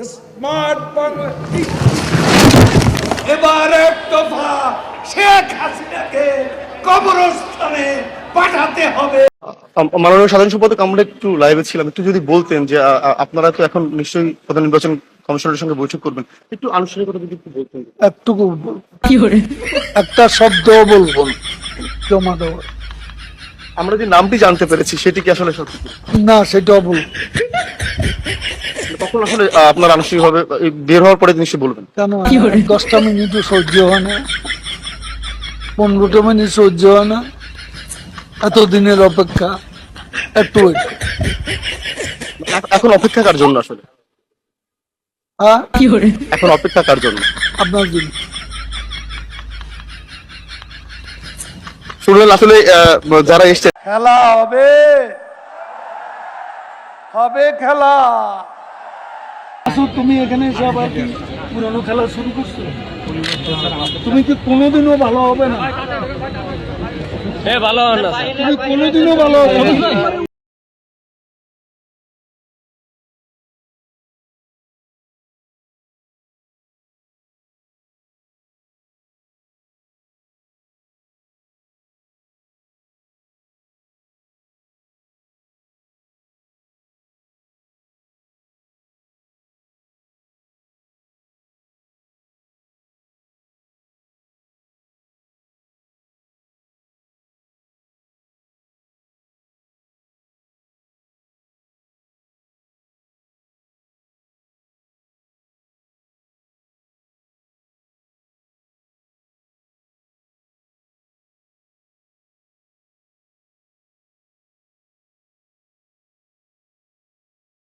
Smart Bangladesh এবার এক দফা শেখ হাসিনাকে কবরস্থানে পাঠাতে হবে। মাননীয় সাধারণ সম্পাদক আমরা একটু লাইভে ছিলাম। একটু যদি বলতেন যে আপনারা তো এখন নিশ্চয়ই প্রধান নির্বাচন কমিশনের সঙ্গে বৈঠক করবেন। একটু আনুষ্ঠানিকতা যদি একটু বলতেন। একটুকু একটা শব্দ বলব। জমা দেওয়া আমরা যে নামটি জানতে পেরেছি সেটি কি আসলে সত্যি? না সেটাও বলব। তখন আসলে আপনার আনুষ্ঠানিকভাবে বের হওয়ার পরে নিশ্চয়ই বলবেন। কেন? দশটা মিনিটও সহ্য হয় না। পনেরোটা মিনিট সহ্য হয় না। এতদিনের অপেক্ষা। একটু এখন অপেক্ষা কার জন্য আসলে? হ্যাঁ? এখন অপেক্ষা কার জন্য? আপনার জন্য। শুনলেন আসলে যারা এসছে খেলা হবে। হবে খেলা। আসো, তুমি এখানে এসে আবার কি পুরনো খেলা শুরু করছ? তুমি কি কোনোদিনও ভালো হবে না? তুমি কোনোদিনও ভালো হবে না।